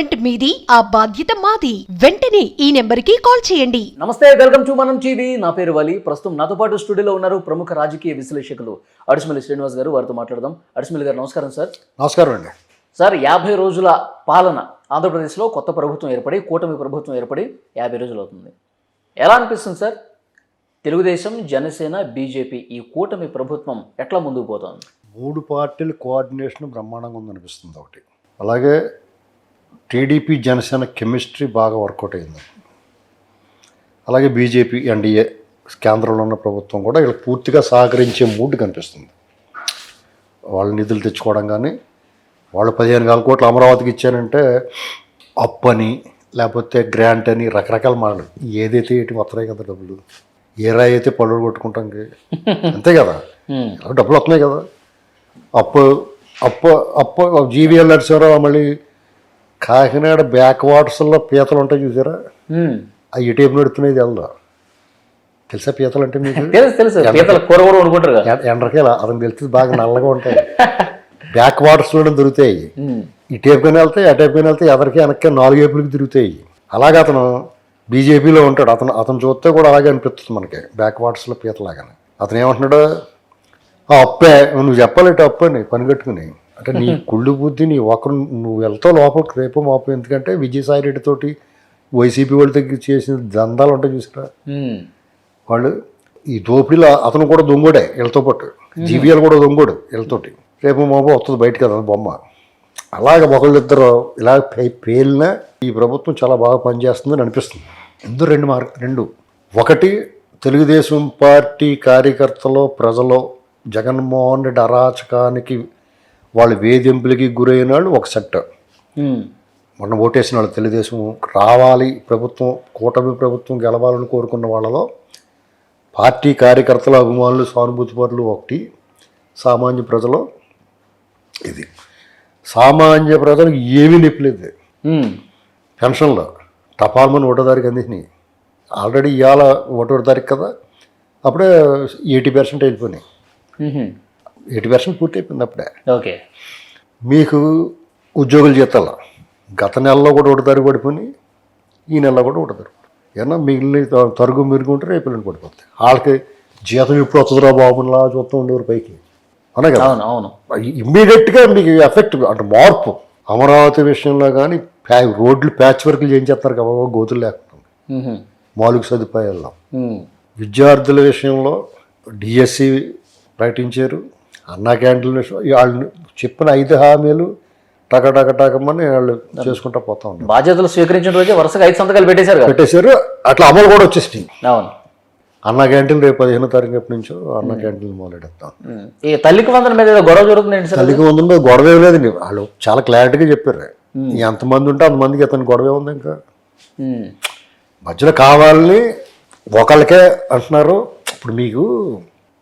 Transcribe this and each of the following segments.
Management మీది ఆ బాధ్యత మాది. వెంటనే ఈ నెంబర్కి కాల్ చేయండి. నమస్తే వెల్కమ్ టు మనం టీవీ. నా పేరు వలి. ప్రస్తుతం నాతో పాటు స్టూడియోలో ఉన్నారు ప్రముఖ రాజకీయ విశ్లేషకులు అడిసిమల్లి శ్రీనివాస్ గారు. వారితో మాట్లాడదాం. అడిసిమల్లి గారు నమస్కారం సార్. నమస్కారం అండి. సార్ యాభై రోజుల పాలన ఆంధ్రప్రదేశ్లో కొత్త ప్రభుత్వం ఏర్పడి కూటమి ప్రభుత్వం ఏర్పడి యాభై రోజులు అవుతుంది. ఎలా అనిపిస్తుంది సార్? తెలుగుదేశం జనసేన బీజేపీ ఈ కూటమి ప్రభుత్వం ఎట్లా ముందుకు పోతుంది? మూడు పార్టీల కోఆర్డినేషన్ బ్రహ్మాండంగా ఉందనిపిస్తుంది ఒకటి. అలాగే టీడీపీ జనసేన కెమిస్ట్రీ బాగా వర్కౌట్ అయింది. అలాగే బీజేపీ ఎన్డీఏ కేంద్రంలో ఉన్న ప్రభుత్వం కూడా వీళ్ళకి పూర్తిగా సహకరించే మూడ్ కనిపిస్తుంది. వాళ్ళ నిధులు తెచ్చుకోవడం కానీ వాళ్ళు పదిహేను వేల కోట్లు అమరావతికి ఇచ్చారంటే అప్పు అని లేకపోతే గ్రాంట్ అని రకరకాల మాటలు. ఏదైతే ఏంటి వస్తున్నాయి కదా డబ్బులు ఏ రాయి అయితే పళ్ళు కొట్టుకుంటాం అంతే కదా? డబ్బులు వస్తున్నాయి కదా? అప్పు అప్పు అప్పు జీవీఎల్ నడిచారా మళ్ళీ కాకినాడ బ్యాక్ వాటర్స్లో పీతలు ఉంటాయి చూసారా హ్మ్. అవి ఎటేపు నడుతున్నాయి తెల్దా? తెలుసా పీతలు అంటే మీకు? తెలుసు తెలుసు. పీతల కూర కూడా వండుకుంటారు కదా. ఎ- ఎండ్రకాయలు అతను తెలిసి బాగా నల్లగా ఉంటాయి. బ్యాక్ వాటర్స్లో దొరుకుతాయి. హ్మ్. ఈ టేపుకొని వెళ్తాయి ఆ టేపుకొని వెళ్తాయి ఎదరికి వెనక్కి నాలుగు ఏపులకి తిరుగుతాయి. అలాగే అతను బీజేపీలో ఉంటాడు. అతను అతను చూస్తే కూడా అలాగే అనిపిస్తుంది మనకి. బ్యాక్ వాటర్స్లో పీతలాగానే. అతను ఏమంటున్నాడు? "ఆ, అప్పే నువ్వు చెప్పాలంటే అప్పు అని పని కట్టుకుని అంటే నీ కుళ్ళు బుద్ధి నీ ఒకరు నువ్వు వెళ్తావు లోపలికి రేపు మాపు. ఎందుకంటే విజయసాయి వైసీపీ వాళ్ళ దగ్గర చేసిన దందాలు ఉంటాయి చూసారా హ్మ్. వాళ్ళు ఈ దోపిడీలో అతను కూడా దొంగోడే వీళ్ళతో పాటు. జీవీఎల్ కూడా దొంగోడు వీళ్ళతోటి. రేపు మాపు వస్తుంది బయటకు కదా బొమ్మ. అలాగ ఒకళ్ళిద్దరు ఇలా పే- పేలిన ఈ ప్రభుత్వం చాలా బాగా పనిచేస్తుందని అనిపిస్తుంది. ఎందు రెండు మార్గ రెండు. ఒకటి తెలుగుదేశం పార్టీ కార్యకర్తలు ప్రజలు జగన్మోహన్ రెడ్డి అరాచకానికి వాళ్ళ వేధింపులకి గురైన వాళ్ళు ఒక సెక్టర్. మొన్న ఓటేసిన వాళ్ళు తెలుగుదేశం రావాలి ప్రభుత్వం కూటమి ప్రభుత్వం గెలవాలని కోరుకున్న వాళ్ళలో పార్టీ కార్యకర్తల అభిమానులు సానుభూతి పరులు ఒకటి సామాన్య ప్రజలు ఇది సామాన్య ప్రజలకు ఏమీ నొప్పిలేదు. పెన్షన్లో టపాల్మని ఒకటో తారీఖు అందించినాయి ఆల్రెడీ ఇవాళ ఒకటో తారీఖు కదా అప్పుడే ఎయిటీ పర్సెంట్ అయిపోయినాయి. ఎయిటీ పర్సెంట్ పూర్తి అయిపోయింది అప్పుడే. ఓకే. మీకు ఉద్యోగుల జీతాలు గత నెలలో కూడా ఒకటి తరుగు పడిపోయి ఈ నెలలో కూడా ఒకటి తరుగు ఏమన్నా మిగిలిన తరుగు మెరుగుంటే రేపు ఎల్లుండి పడిపోతాయి. వాళ్ళకి జీతం ఎప్పుడు వస్తుందిరా బాబులా చూస్తూ ఉండేవారు పైకి. అనే కదా? అవును అవును. ఇమ్మీడియట్గా మీకు ఎఫెక్ట్ అంటే మార్పు. అమరావతి విషయంలో కానీ ప్యా రోడ్లు ప్యాచ్ వర్క్లు చేయించేస్తారు కదా గోతులు లేకుండా. మౌలిక సదుపాయాల్లో. విద్యార్థుల విషయంలో డిఎస్సి ప్రకటించారు. అన్నా క్యాంటీన్ల విషయం వాళ్ళు చెప్పిన ఐదు హామీలు టక టక టకమని వాళ్ళు చేసుకుంటా పోతా ఉన్నారు. బాధ్యతలు స్వీకరించిన రోజే వరుసగా ఐదు సంతకాలు పెట్టేశారు పెట్టేశారు. అట్లా అమలు కూడా వచ్చేసినాయి. అవును. అన్నా క్యాంటీన్ రేపు పదిహేనో తారీఖు ఎప్పటి నుంచో అన్నా క్యాంటీన్లు మొదలెడతాం. ఈ తల్లికి వందల మీద గొడవ జరుగుతుంది తల్లికి ముందు గొడవ లేదండి వాళ్ళు చాలా క్లారిటీగా చెప్పారు. ఎంతమంది ఉంటే అంతమందికి అతని గొడవ ఉంది ఇంకా. మధ్యలో కావాలని ఒకళ్ళకే అంటున్నారు. ఇప్పుడు మీకు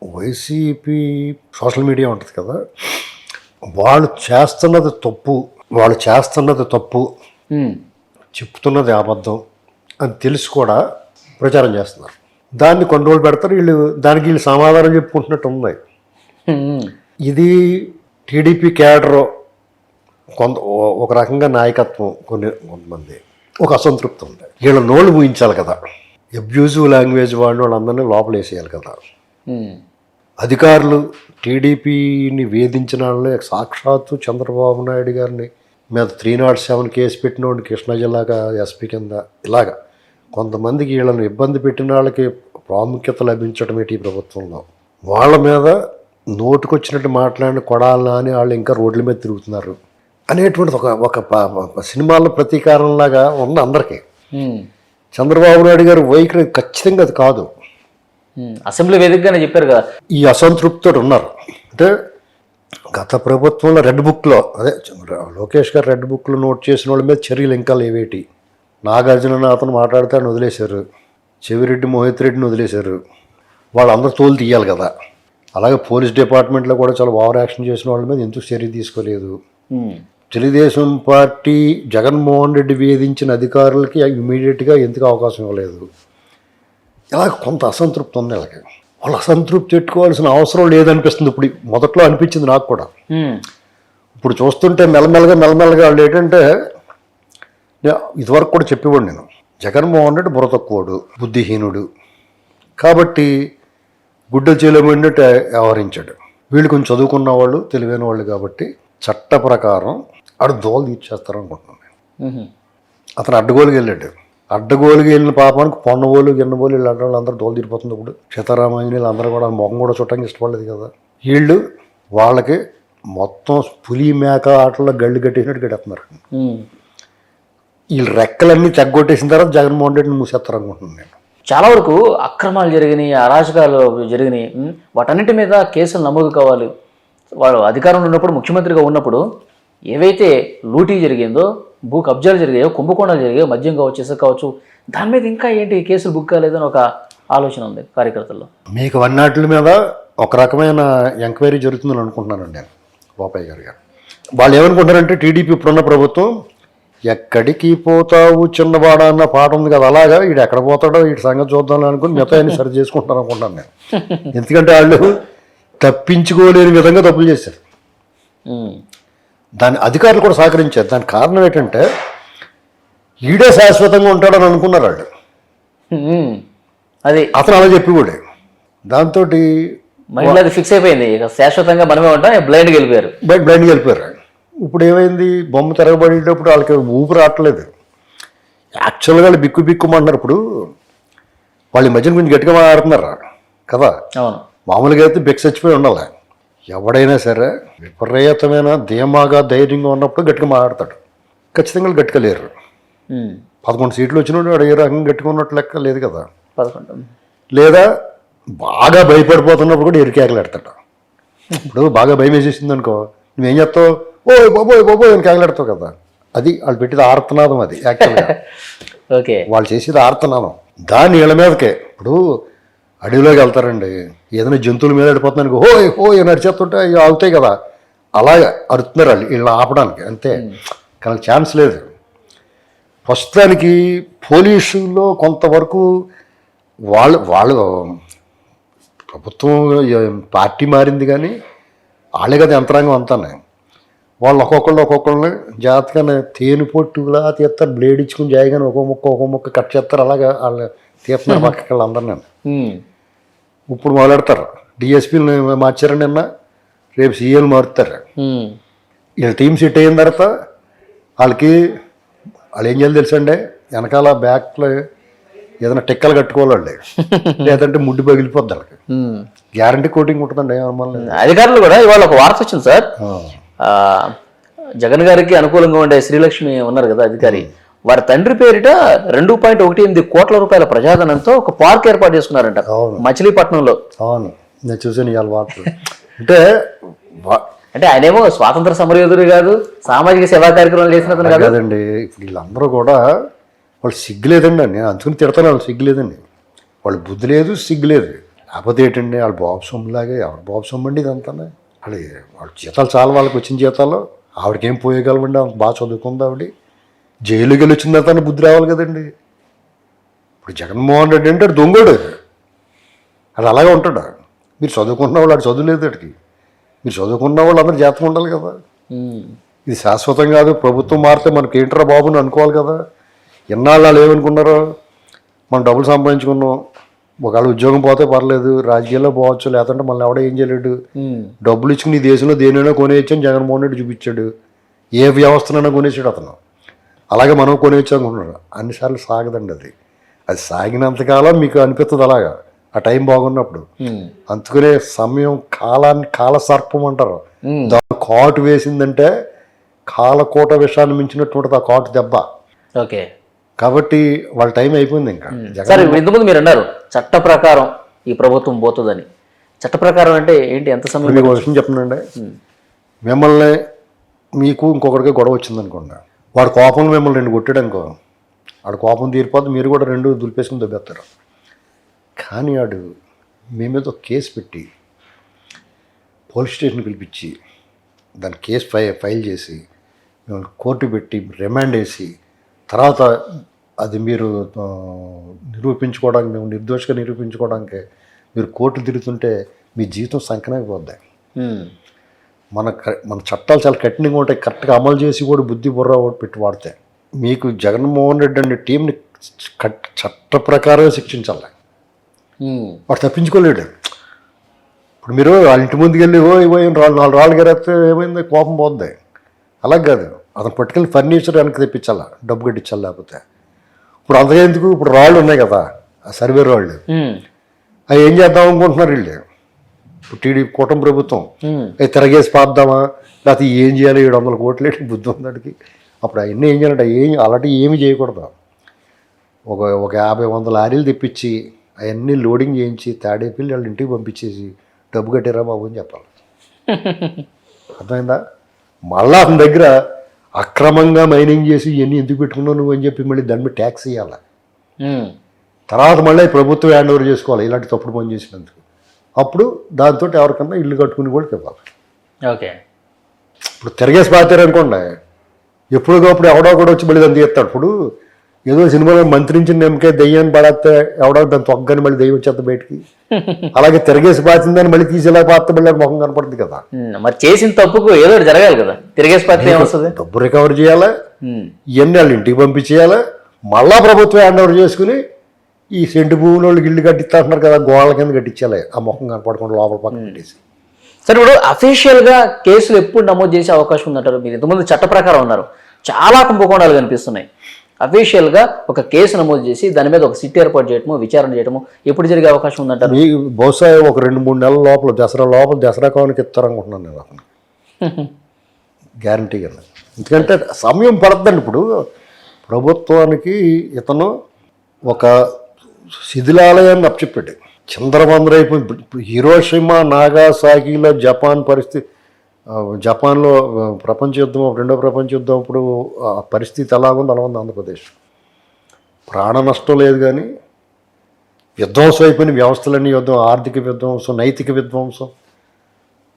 వైసీపీ సోషల్ మీడియా ఉంటుంది కదా వాళ్ళు చేస్తున్నది తప్పు వాళ్ళు చేస్తున్నది తప్పు. చెప్తున్నది అబద్ధం అని తెలిసి కూడా ప్రచారం చేస్తున్నారు దాన్ని కొన్ని రోజులు పెడతారు వీళ్ళు దానికి వీళ్ళు సమాధానం చెప్పుకుంటున్నట్టు హ్మ్. ఇది టీడీపీ క్యాడర్ కొంత ఒక రకంగా నాయకత్వం కొన్ని కొంతమంది ఒక అసంతృప్తి ఉంది వీళ్ళ నోళ్ళు ముయించాలి కదా అబ్యూజివ్ లాంగ్వేజ్ వాడిన వాళ్ళందరినీ లోపల వేసేయాలి కదా. అధికారులు టీడీపీని వేధించిన వాళ్ళని సాక్షాత్తు చంద్రబాబు నాయుడు గారిని మీద త్రీ నాట్ సెవెన్ కేసు పెట్టిన కృష్ణా జిల్లాగా ఎస్పీ కింద ఇలాగా కొంతమందికి వీళ్ళని ఇబ్బంది పెట్టిన వాళ్ళకి ప్రాముఖ్యత లభించడం ఏంటి ఈ ప్రభుత్వంలో వాళ్ళ మీద నోటుకొచ్చినట్టు మాట్లాడిన కొడాలని అని వాళ్ళు ఇంకా రోడ్ల మీద తిరుగుతున్నారు అనేటువంటిది ఒక ఒక సినిమాల్లో ప్రతీకారంలాగా ఉంది అందరికీ. చంద్రబాబు నాయుడు గారు వైఖరి ఖచ్చితంగా అది కాదు. అసెంబ్లీ వేదికగానే చెప్పారు కదా. ఈ అసంతృప్తితో ఉన్నారు. అంటే గత ప్రభుత్వంలో రెడ్ బుక్లో అదే లోకేష్ గారు రెడ్ బుక్లో నోట్ చేసిన వాళ్ళ మీద చర్యలు ఇంకా లేవేటి? నాగార్జున అతను మాట్లాడితే ఆయన వదిలేశారు. చెవిరెడ్డి మోహిత్ రెడ్డిని వదిలేశారు. వాళ్ళందరూ తోలు తీయాలి కదా. అలాగే పోలీస్ డిపార్ట్మెంట్లో కూడా చాలా ఓవర్ యాక్షన్ చేసిన వాళ్ళ మీద ఎందుకు చర్య తీసుకోలేదు. తెలుగుదేశం పార్టీ జగన్మోహన్ రెడ్డి వేధించిన అధికారులకి ఇమీడియట్గా ఎందుకు అవకాశం ఇవ్వలేదు? ఇలా కొంత అసంతృప్తి ఉంది వాళ్ళకి వాళ్ళు అసంతృప్తి పెట్టుకోవాల్సిన అవసరం లేదనిపిస్తుంది ఇప్పుడు. మొదట్లో అనిపించింది నాకు కూడా. ఇప్పుడు చూస్తుంటే మెల్లమెల్లగా మెల్లమెల్లగా వాళ్ళు ఏంటంటే ఇదివరకు కూడా చెప్పేవాడు నేను. జగన్మోహన్ రెడ్డి బుర్ర తక్కువడు బుద్ధిహీనుడు. కాబట్టి గుడ్డ చేయలేమన్నట్టు వ్యవహరించాడు. వీళ్ళు కొంచెం చదువుకున్న వాళ్ళు తెలివైన వాళ్ళు కాబట్టి చట్ట ప్రకారం ఆడు దోలు తీర్చేస్తారు అనుకుంటున్నాను నేను. అతను అడ్డగోలుకి వెళ్ళాడు. అడ్డగోలుకి వెళ్ళిన పాపానికి పొన్నబోలు గిన్నబోలు వాళ్ళు అందరూ దోలు తీరిపోతుంది ఇప్పుడు. సీతారామాంజనేయులు అందరూ కూడా ముఖం కూడా చుట్టడానికి ఇష్టపడలేదు కదా. వీళ్ళు వాళ్ళకి మొత్తం పులి మేక ఆటల్లో గళ్ళు కట్టేసినట్టు కట్టేస్తున్నారు. వీళ్ళు రెక్కలన్నీ తెగ్గొట్టేసిన తర్వాత జగన్మోహన్ రెడ్డిని మూసేస్తారు అనుకుంటున్నాను నేను. చాలా వరకు అక్రమాలు జరిగినాయి అరాచకాలు జరిగినాయి. వాటన్నిటి మీద కేసులు నమోదు కావాలి. వాడు అధికారంలో ఉన్నప్పుడు ముఖ్యమంత్రిగా ఉన్నప్పుడు ఏవైతే లూటీ జరిగిందో భూ కబ్జాలు జరిగాయో కుంభకోణాలు జరిగాయో మద్యం కావచ్చు ఇసుక కావచ్చు దాని మీద ఇంకా ఏంటి కేసులు బుక్ కాలేదని ఒక ఆలోచన ఉంది కార్యకర్తల్లో? మీకు వన్నాటి మీద ఒక రకమైన ఎంక్వైరీ జరుగుతుందని అనుకుంటున్నానండి నేను బాపయ్య గారు గారు. వాళ్ళు ఏమనుకుంటారంటే టీడీపీ ఇప్పుడున్న ప్రభుత్వం ఎక్కడికి పోతావు చిన్నవాడ అన్న పాట ఉంది కదా అలాగా? వీడు ఎక్కడ పోతాడో వీడి సంగతి చూద్దాం అనుకుని మిగతా అన్ని సరి చేసుకుంటారు అనుకుంటాను నేను. ఎందుకంటే వాళ్ళు తప్పించుకోలేని విధంగా తప్పులు చేశారు. దాని అధికారులు కూడా సహకరించారు. దానికి కారణం ఏంటంటే ఈడే శాశ్వతంగా ఉంటాడని అనుకున్నారు వాళ్ళు. అది అతను అలా చెప్పి కూడా. దాంతో మైండ్లో అది ఫిక్స్ అయిపోయింది. శాశ్వతంగా మనమే ఉంటాం బ్లైండ్కి వెళ్ళిపోయారు. బయట బ్లైండ్కి వెళ్ళిపోయారు ఇప్పుడు ఏమైంది? బొమ్మ తిరగబడేటప్పుడు వాళ్ళకి ఊపు రావట్లేదు యాక్చువల్గా వాళ్ళు బిక్కు బిక్కుమంటున్నారు. ఇప్పుడు వాళ్ళు ఈ మధ్యన కొంచెం గట్టిగా మాట్లాడుతున్నారు. కదా? అవును. మామూలుగా అయితే బిక్స్ చచ్చిపోయి ఉండాలి. ఎవడైనా సరే విపరీతమైన ధీమాగా ధైర్యంగా ఉన్నప్పుడు గట్టిగా మాట్లాడతాడు. ఖచ్చితంగా గట్టిగా లేరు. పదకొండు సీట్లు వచ్చినప్పుడు వాడు ఏ రకంగా గట్టిగా ఉన్నట్టు లెక్క లేదు కదా. పదకొండు. లేదా బాగా భయపడిపోతున్నప్పుడు కూడా ఎరికేకలాడతాడు. ఇప్పుడు బాగా భయం వేసేసింది అనుకో నువ్వేం చేస్తావు? ఓ బాబోయ్ బాబోయ్ అని కేకలాడతావు కదా. అది వాళ్ళు పెట్టేది ఆర్తనాదం అది యాక్చువల్గా ఓకే. వాళ్ళు చేసేది ఆర్తనాదం. దాని నీళ్ళ మీదకే. ఇప్పుడు అడవిలోకి వెళ్తారండి. ఏదైనా జంతువుల మీద పడిపోతున్నాను హోయ్ హోయ్ అని అరిచేస్తుంటే అవి ఆగుతాయి కదా. అలాగే అరుతున్నారు వాళ్ళు వీళ్ళని ఆపడానికి అంతే. కానీ ఛాన్స్ లేదు. ప్రస్తుతానికి పోలీసుల్లో కొంతవరకు వాళ్ళు వాళ్ళు ప్రభుత్వం పార్టీ మారింది కానీ వాళ్ళే కదా యంత్రాంగం అంతానే వాళ్ళు ఒక్కొక్కళ్ళు ఒక్కొక్కళ్ళని జాగ్రత్తగానే తేనె పొట్టులా తీస్తారు బ్లేడ్ ఇచ్చుకుని జాయిగానే ఒక్కో ముక్క ఒక్కో ముక్క కట్ చేస్తారు అలాగా వాళ్ళు తీస్తున్నారు పక్కకి వాళ్ళందరూ నేను మ్మ్. ఇప్పుడు మొదలెడతారు డిఎస్పీని మార్చారు నిన్న రేపు సీఎలు మారుతారు. మ్మ్. వీళ్ళ టీం సెట్ అయిన తర్వాత వాళ్ళకి వాళ్ళు ఏం చేయాలి తెలుసండి? వెనకాల బ్యాక్లో ఏదైనా టిక్కలు కట్టుకోవాలి లేదంటే ముడ్డు పగిలిపోద్ది వాళ్ళకి. గ్యారంటీ కోటింగ్ ఉంటుందండి అధికారులు కూడా ఇవాళ ఒక వార్త వచ్చింది సార్. జగన్ గారికి అనుకూలంగా ఉండే శ్రీలక్ష్మి ఉన్నారు కదా అధికారి. వారి తండ్రి పేరిట రెండు పాయింట్ ఒకటి ఎనిమిది కోట్ల రూపాయల ప్రజాధనంతో ఒక పార్క్ ఏర్పాటు చేసుకున్నారంట. అవును. మచిలీపట్నంలో. అవును. నేను చూసాను ఇవాళ వార్తలు. అంటే అంటే ఆయనేమో స్వాతంత్ర సమరయోధుడు కాదు సామాజిక సేవా కార్యక్రమాలు చేసిన కాదండి ఇప్పుడు వీళ్ళందరూ కూడా వాళ్ళు సిగ్గు లేదండి నేను అందుకుని తిడతాను వాళ్ళు సిగ్గు లేదండి వాళ్ళు బుద్ధి లేదు సిగ్గు లేదు లేకపోతే ఏంటండి వాళ్ళు బాబు సొమ్ములాగే ఎవరు బాబు సొమ్ము అండి ఇదంతా వాళ్ళు వాళ్ళ జీతాలు చాలా వాళ్ళకి వచ్చిన జీతాలు ఆవిడకేం పోయగలమండి? అంత బాగా చదువుకుంది ఆవిడ. జైలుకి వెళ్ళి వచ్చిన తర్వాత బుద్ధి రావాలి కదండి. ఇప్పుడు జగన్మోహన్ రెడ్డి అంటే దొంగోడు అది అలాగే ఉంటాడు? మీరు చదువుకున్న వాళ్ళు ఆడు చదువులేదు వాడికి మీరు చదువుకున్న వాళ్ళు అందరూ జాతకం ఉండాలి కదా. ఇది శాశ్వతం కాదు ప్రభుత్వం మారితే మనకి ఏంట్రా బాబు అని అనుకోవాలి కదా. ఎన్నాళ్ళు వాళ్ళు ఏమనుకున్నారో? మనం డబ్బులు సంపాదించుకున్నాం. ఒకవేళ ఉద్యోగం పోతే పర్లేదు రాజకీయాల్లో పోవచ్చు లేదంటే మళ్ళీ ఎవడో ఏం చేయలేడు. డబ్బులు ఇచ్చుకుని ఈ దేశంలో దేనైనా కొనేయచ్చు అని జగన్మోహన్ రెడ్డి చూపించాడు. ఏ వ్యవస్థనైనా కొనేసాడు అతను. అలాగే మనం కొనేయచ్చు అనుకుంటున్నాడు అన్నిసార్లు సాగదండి అది. అది సాగినంతకాలం మీకు అనిపిస్తుంది అలాగా. ఆ టైం బాగున్నప్పుడు. అందుకనే సమయం కాలాన్ని కాల సర్పం అంటారు. దాని కాటు వేసిందంటే కాలకోట విషయాన్ని మించినటువంటి ఆ కాటు దెబ్బ. ఓకే. కాబట్టి వాళ్ళ టైం అయిపోయింది ఇంకా. సరే ఇంతకుముందు మీరు అన్నారు చట్ట ప్రకారం ఈ ప్రభుత్వం పోతుందని. చట్ట ప్రకారం అంటే ఏంటి? ఎంత సమయం మీకు విషయం చెప్పనండి. మిమ్మల్ని మీకు ఇంకొకటికి గొడవ వచ్చింది అనుకోండి వాడు కోపంలో మిమ్మల్ని రెండు కొట్టాడు వాడు కోపం తీరిపోతే మీరు కూడా రెండు దులిపేసుకుని దొబ్బేస్తారు. కానీ వాడు మీ మీద ఒక కేసు పెట్టి పోలీస్ స్టేషన్ పిలిపించి దాని కేసు ఫై ఫైల్ చేసి మిమ్మల్ని కోర్టు పెట్టి రిమాండ్ వేసి తర్వాత అది మీరు నిరూపించుకోవడానికి మేము నిర్దోషిగా నిరూపించుకోవడానికి మీరు కోర్టు తిరుగుతుంటే మీ జీవితం సంకనాకపోద్ది మన మన చట్టాలు చాలా కఠినంగా ఉంటాయి. కరెక్ట్గా అమలు చేసి కూడా బుద్ధి బుర్ర పెట్టి వాడితే మీకు జగన్మోహన్ రెడ్డి అనే టీంని కట్ చట్ట ప్రకారం శిక్షించాలి. వాడు తప్పించుకోలేడు. ఇప్పుడు మీరు వాళ్ళ ఇంటి ముందుకు వెళ్ళి ఓ ఏం రాళ్ళు నాలుగు రాళ్ళు గరేస్తే ఏమైంది? కోపం పోద్ది. అలా కాదు. అతను పట్టుకెళ్ళి ఫర్నిచర్ వెనక్కి తెప్పించాలా? డబ్బు కట్టించాలి లేకపోతే? ఇప్పుడు అంతగా ఎందుకు? ఇప్పుడు రాళ్ళు ఉన్నాయి కదా. ఆ సర్వే రాళ్ళు. అవి ఏం చేద్దాం అనుకుంటున్నారు వీళ్ళు? ఇప్పుడు టీడీపీ కూటమి ప్రభుత్వం. అవి తిరగేసి పాద్దామా లేకపోతే ఏం చేయాలి ఏడు వందల కోట్లు బుద్ధి ఉందాడికి అప్పుడు అవన్నీ ఏం చేయాలంటే ఏం అలాంటివి ఏమి చేయకూడదు. ఒక ఒక యాభై వందల లారీలు తెప్పించి అవన్నీ లోడింగ్ చేయించి తాడేపల్లి వాళ్ళ ఇంటికి పంపించేసి డబ్బు కట్టారా బాబు అని చెప్పాలి. అర్థమైందా? మళ్ళా అతని దగ్గర అక్రమంగా మైనింగ్ చేసి ఇవన్నీ ఎందుకు పెట్టుకున్నావు నువ్వు అని చెప్పి మళ్ళీ దాని మీద ట్యాక్స్ ఇవ్వాలి తర్వాత మళ్ళీ ప్రభుత్వం హ్యాండ్ ఓవర్ చేసుకోవాలి. ఇలాంటి తప్పుడు పని చేసినందుకు. అప్పుడు దాంతో ఎవరికన్నా ఇల్లు కట్టుకుని కూడా ఇవ్వాలి ఓకే. ఇప్పుడు తిరగేసి పాతారు అనుకోండి. ఎప్పుడుకప్పుడు ఎవడో కూడా వచ్చి మళ్ళీ దాన్ని తీస్తాడు. ఇప్పుడు ఏదో సినిమాలో మంత్రించిన నెమ్మకే దెయ్యాన్ని పడేస్తే ఎవడో దాన్ని తొక్కని మళ్ళీ దెయ్యం వచ్చేస్తా బయటికి. అలాగే తిరగేసి పాతిందని మళ్ళీ తీసేలా పాత మళ్ళీ ముఖం కనపడుతుంది కదా. మరి చేసిన తప్పుకు ఏదో జరగాలి కదా. తిరిగేసి ఏమొస్తుంది? డబ్బు రికవర్ చేయాలా. ఇవన్నీ వాళ్ళ ఇంటికి పంపించేయాలా. మళ్ళా ప్రభుత్వం హ్యాండ్ ఓవర్ చేసుకుని ఈ సెంటు భూముల వాళ్ళకి ఇల్లు కట్టిస్తా అంటున్నారు కదా గోడల కింద కట్టించాలి. ఆ ముఖం కనపడకుండా లోపల పక్కన పెట్టేసి. సరే ఇప్పుడు అఫీషియల్గా కేసులు ఎప్పుడు నమోదు చేసే అవకాశం ఉందంటారు మీరు? ఇంతకుముందు చట్ట ప్రకారం ఉన్నారు. చాలా కుంభకోణాలు కనిపిస్తున్నాయి. అఫీషియల్గా ఒక కేసు నమోదు చేసి దాని మీద ఒక సిట్ ఏర్పాటు చేయటము విచారణ చేయటము ఎప్పుడు జరిగే అవకాశం ఉందంటారు? మీ బహుశా ఒక రెండు మూడు నెలల లోపల దసరా లోపల దసరా కావానికి ఇస్తారనుకుంటున్నాను నేను అతను. గ్యారంటీగా ఎందుకంటే సమయం పడుతుందండి ఇప్పుడు. ప్రభుత్వానికి ఇతను ఒక శిథిలాలయాన్ని అప్పచెప్పాడు చంద్రమందరైపోయి ఇప్పుడు హిరోషిమా నాగాసాగిలో జపాన్ పరిస్థితి జపాన్లో ప్రపంచ యుద్ధం రెండో ప్రపంచ యుద్ధం అప్పుడు ఆ పరిస్థితి ఎలా ఉంది అలా ఉంది ఆంధ్రప్రదేశ్. ప్రాణ నష్టం లేదు కానీ విధ్వంసం అయిపోయిన వ్యవస్థలన్నీ యుద్ధం ఆర్థిక విధ్వంసం నైతిక విధ్వంసం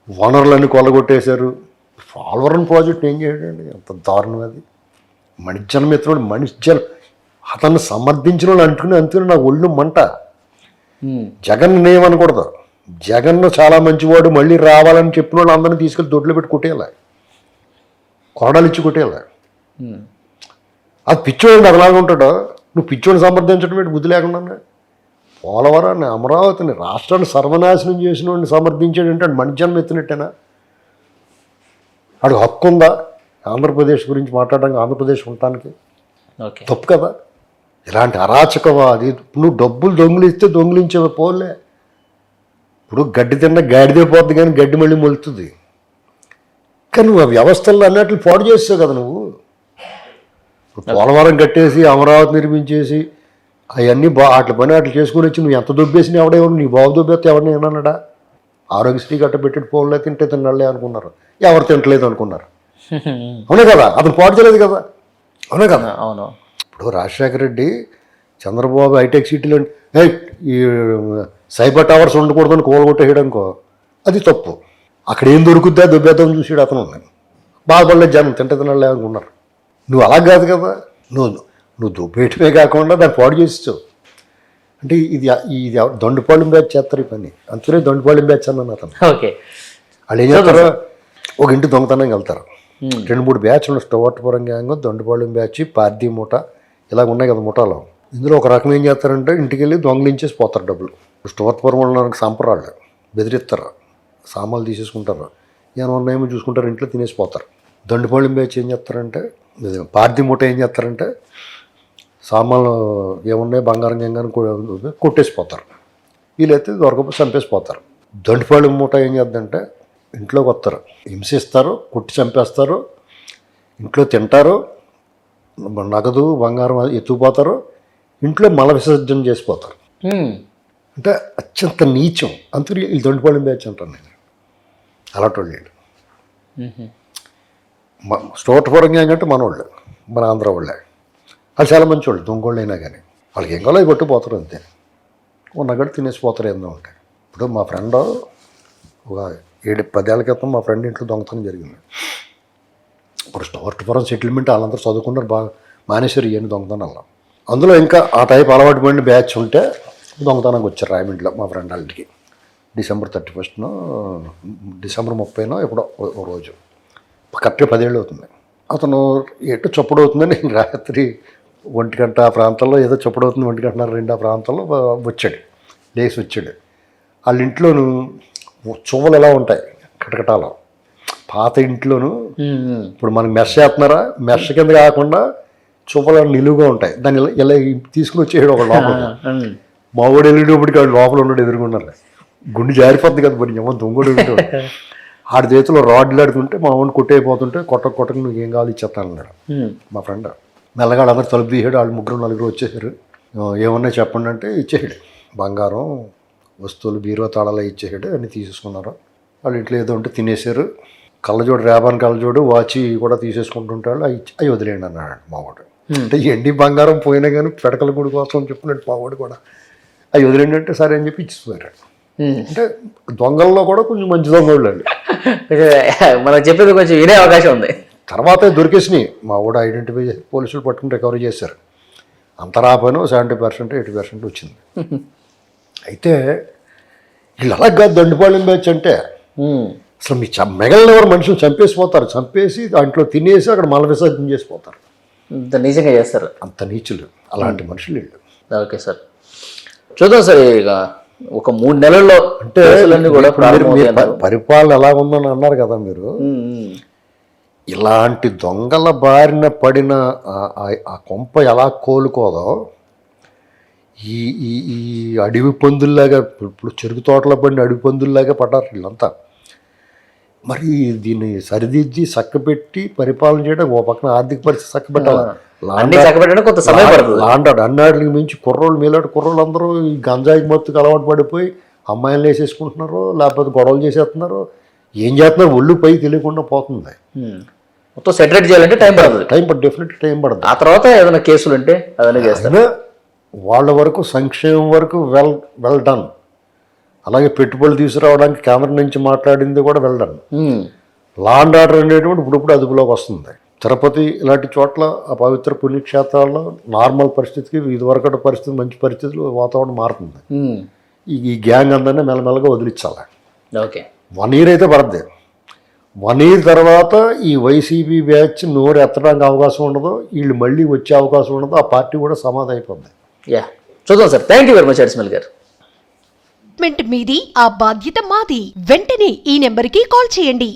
వనరులన్నీ కొల్లగొట్టేశారు. పోలవరం ప్రాజెక్ట్ ఏం చేయడండి? అంత దారుణం అది. మణిజన మిత్రుడు మణిజన అతన్ని సమర్థించిన వాళ్ళు అంటుకుని అంటుకుని నాకు ఒళ్ళు మంట. జగన్ నేమనకూడదు జగన్ చాలా మంచివాడు మళ్ళీ రావాలని చెప్పిన వాళ్ళు అందరినీ తీసుకెళ్ళి దొడ్లో పెట్టి కొట్టేయాలి. కొరడాలు ఇచ్చి కొట్టేయాలి. అది పిచ్చోడు అదలాగా ఉంటాడు. నువ్వు పిచ్చోడిని సమర్థించడం ఏంటి? బుద్ధి లేకుండా పోలవరాన్ని అమరావతిని రాష్ట్రాన్ని సర్వనాశనం చేసిన వాడిని సమర్థించాడంటే మనిషి జన్మ ఎత్తినట్టేనా? వాడికి హక్కు ఉందా? ఆంధ్రప్రదేశ్ గురించి మాట్లాడడానికి ఆంధ్రప్రదేశ్ ఉండటానికి? తప్పు కదా? ఇలాంటి అరాచకవాది నువ్వు డబ్బులు దొంగిలిస్తే దొంగిలించే పోలే. ఇప్పుడు గడ్డి తిన్న గాడిదే పోద్ది కానీ గడ్డి మళ్ళీ మొలుతుంది. కానీ నువ్వు ఆ వ్యవస్థల్లో అన్నట్లు పాడు చేస్తావు కదా నువ్వు. పోలవరం కట్టేసి అమరావతి నిర్మించేసి అవన్నీ బా అట్ల పని అట్లా చేసుకుని వచ్చి నువ్వు ఎంత దొబ్బేసినా ఎవడేవాడు నీ బాబు దొబ్బేస్తే ఎవరిని ఏమన్నాడా ఆరోగ్యశ్రీ గట్ట పెట్టి పోలే తింటే తినాలే అనుకున్నారు. ఎవరు తింటలేదు అనుకున్నారు. అవునే కదా? అతను పాడు చేయలేదు కదా? అవునే కదా? అవును. ఇప్పుడు రాజశేఖర రెడ్డి చంద్రబాబు హైటెక్ సిటీలో "ఏయ్, ఈ సైబర్ టవర్స్ ఉండకూడదని కూలగొట్టేయడం అనుకో అది తప్పు. అక్కడ ఏం దొరుకుద్దా? దుబ్బేద్దాం చూసాడు అతను బాధపడలేదు జనం తింటే తినాలే అనుకున్నారు. నువ్వు అలా కాదు కదా. నువ్వు నువ్వు దుబ్బేయటమే కాకుండా దాన్ని పాడు చేస్తావు అంటే ఇది ఇది దొండపాళెం బ్యాచ్ చేస్తారు ఈ పని. అంతనే దొండపాళెం బ్యాచ్ అన్నాను అతను. ఓకే. వాళ్ళు ఏం చేస్తారు? ఒక ఇంటి దొంగతనం వెళ్తారు. రెండు మూడు బ్యాచ్లు స్టోవర్పురం గ్యాంగ్ దొండపాళెం బ్యాచ్ పార్దీ మూట ఇలా ఉన్నాయి కదా ముఠాలో. ఇందులో ఒక రకం ఏం చేస్తారంటే ఇంటికి వెళ్ళి దొంగలించేసి పోతారు డబ్బులు. స్టోర్ వాళ్ళకి సంపరాళ్ళు బెదిరిస్తారు. సామాన్లు తీసేసుకుంటారు. ఏమన్నా చూసుకుంటారు ఇంట్లో తినేసి పోతారు. దొండపాళెం బ్యాచ్ ఏం చేస్తారంటే పార్థి మూట ఏం చేస్తారంటే సామాన్లు ఏమున్నాయి బంగారం గంగారం కొట్టేసిపోతారు వీలైతే దొరకపోతే చంపేసిపోతారు దొండిపాళెం మూట ఏం చేద్దంటే ఇంట్లోకి వస్తారు. హింసిస్తారు కొట్టి చంపేస్తారు. ఇంట్లో తింటారు. నగదు బంగారం ఎత్తుకుపోతారు ఇంట్లో మల విసర్జన చేసిపోతారు. అంటే అత్యంత నీచం. అందుకని వీళ్ళు దొండిపాళెం బ్యాచ్ అంటాను నేను. అలాంటి స్టోటపురం గ్యాంగ్ అంటే మనోళ్ళు మన ఆంధ్ర వాళ్ళే. వాళ్ళు చాలా మంచి వాళ్ళు దొంగోళ్ళు అయినా కానీ వాళ్ళకి ఏం కావాలో అవి కొట్టిపోతారు అంతే. ఉన్నగడు తినేసిపోతారు ఏందో ఉంటాయి ఇప్పుడు మా ఫ్రెండ్ ఒక ఏడు పదేళ్ళ క్రితం మా ఫ్రెండ్ ఇంట్లో దొంగతనం జరిగింది. ఇప్పుడు స్టోర్పురం సెటిల్మెంట్ వాళ్ళందరూ చదువుకున్నారు బాగా మానేశ్వరి ఇవన్నీ దొంగతనాలు అందులో ఇంకా ఆ టైప్ అలవాటు పడిన బ్యాచ్ ఉంటే దొంగతనానికి వచ్చారు రాయమండ్రిలో మా ఫ్రెండ్ వాళ్ళకి. డిసెంబర్ థర్టీ ఫస్ట్ను డిసెంబర్ ముప్పైనో ఎప్పుడో ఓ- రోజు. కరెక్ట్గా పదేళ్ళు అవుతుంది. అతను ఎటు చప్పుడవుతుందని రాత్రి ఒంటి గంట ఆ ప్రాంతంలో ఏదో చొప్పుడవుతుంది ఒంటి గంట రెండు ఆ ప్రాంతంలో వచ్చాడు. లేచి వచ్చాడు. వాళ్ళ ఇంట్లోనూ చువ్వలు ఎలా ఉంటాయి? కటకటాలో. పాత ఇంట్లోనూ ఇప్పుడు మనకి మెష్ చేస్తున్నారా? మెష్ కింద కాకుండా చువ్వలు నిలువుగా ఉంటాయి. దాన్ని ఇలా- తీసుకుని వచ్చేయడం ఒక లోపల. మా వాడు వెళ్ళేటప్పటికి ఆడు లోపల ఉన్నాడు ఎదుర్కొన్నారు గుండె జారిపోద్ది కదా మరి ఏమో దొంగడు ఉంటాడు ఆడి చేతిలో రాడ్లు ఆడుతుంటే మా వాడిని కొట్టేయిపోతుంటే కొట్ట కొట్టకు నువ్వు ఏం కావాలి ఇచ్చేస్తాను అన్నాడు. మా ఫ్రెండ్. మెల్లగా అందరు తలుపు తీసాడు వాళ్ళు ముగ్గురు నలుగురు వచ్చేసారు. ఏమన్నా చెప్పండి అంటే ఇచ్చేసాడు. బంగారం వస్తువులు బీరువా తాళాలు ఇచ్చేసాడు అన్ని తీసేసుకున్నారు. వాళ్ళు ఇంట్లో ఏదో ఉంటే తినేసారు. కళ్ళజోడు రేబాన్ కళ్ళజోడు వాచి కూడా తీసేసుకుంటుంటాడు. అవి అవి వదిలేయండి అన్నాడు మావాడు. అంటే ఎండి బంగారం పోయినా కానీ పెడకల గుడి కోసం చెప్పినట్టు మావాడు కూడా. అవి వదిలేండి అంటే సరే అని చెప్పి ఇచ్చిపోయారు అంటే దొంగల్లో కూడా కొంచెం మంచి దొంగలు అండి మనం చెప్పేది కొంచెం వినే అవకాశం ఉంది. తర్వాతే దొరికేసినాయి. మా ఊడ ఐడెంటిఫై చేసి పోలీసులు పట్టుకుని రికవరీ చేశారు. అంత రాపోయినా సెవెంటీ పర్సెంట్ ఎయిటీ పర్సెంట్ వచ్చింది. అయితే వీళ్ళు అలా కాదు దండుపాళెం బ్యాచ్ అంటే. అసలు మీ చ మిగలిన ఎవరు మనుషులు చంపేసిపోతారు. చంపేసి దాంట్లో తినేసి అక్కడ మల విసర్జన చేసిపోతారు. ఇంత నిజంగా చేస్తారు. అంత నీచులు. అలాంటి మనుషులు వీళ్ళు ఓకే సార్. చూద్దాం సార్ ఇక ఒక మూడు నెలల్లో అంటే కూడా పరిపాలన ఎలా ఉందని అన్నారు కదా మీరు. ఇలాంటి దొంగల బారిన పడిన ఆ కొంప ఎలా కోలుకోదో ఈ ఈ ఈ అడవి పందుల్లాగా ఇప్పుడు చెరుకు తోటలో పడిన అడవి పందుల్లాగా పడ్డారు వీళ్ళంతా. మరి దీన్ని సరిదిద్ది చక్కబెట్టి పరిపాలన చేయడం ఓ పక్కన ఆర్థిక పరిస్థితి చక్కబెట్టాలి. కొంత సమయం పడుతుంది. లాండాడు అన్నాడికి మించి కుర్రోళ్ళు మీలాంటి కుర్రోళ్ళు అందరూ ఈ గంజాయికి మత్తుకు అలవాటు పడిపోయి అమ్మాయిలు వేసేసుకుంటున్నారు లేకపోతే గొడవలు చేసేస్తున్నారు. ఏం చేస్తున్నారు? ఒళ్ళు పై తెలియకుండా పోతుంది. మొత్తం సెటరేట్ చేయాలంటే టైం పడుతుంది. టైం పడు డెఫినెట్ టైం పడుతుంది. ఆ తర్వాత ఏదైనా కేసులు ఉంటే అవన్నీ చేస్తారు. అయినా వాళ్ళ వరకు సంక్షేమం వరకు వెల్ వెల్ డన్. అలాగే పెట్టుబడులు తీసుకురావడానికి కేంద్రం నుంచి మాట్లాడింది కూడా well done um. Law and order అనేటువంటి ఇప్పుడు ఇప్పుడు అదుపులోకి వస్తుంది. తిరుపతి ఇలాంటి చోట్ల ఆ పవిత్ర పుణ్యక్షేత్రాల్లో నార్మల్ పరిస్థితికి ఇదివరకటి పరిస్థితి మంచి పరిస్థితులు వాతావరణం మారుతుంది. ఈ గ్యాంగ్ అందరినీ మెల్లమెల్లగా వదిలించాలి. ఓకే. వన్ ఇయర్ అయితే పడద్ది. వన్ ఇయర్ తర్వాత ఈ వైసీపీ బ్యాచ్ నోరు ఎత్తడానికి అవకాశం ఉండదు. వీళ్ళు మళ్ళీ వచ్చే అవకాశం ఉండదు. ఆ పార్టీ కూడా సమాధి అయిపోద్ది. యా. చూద్దాం sir. Thank you very much అడిస్మల్ గారు. మీది ఆ బాధ్యత మాది. వెంటనే ఈ నెంబర్కి కాల్ చేయండి.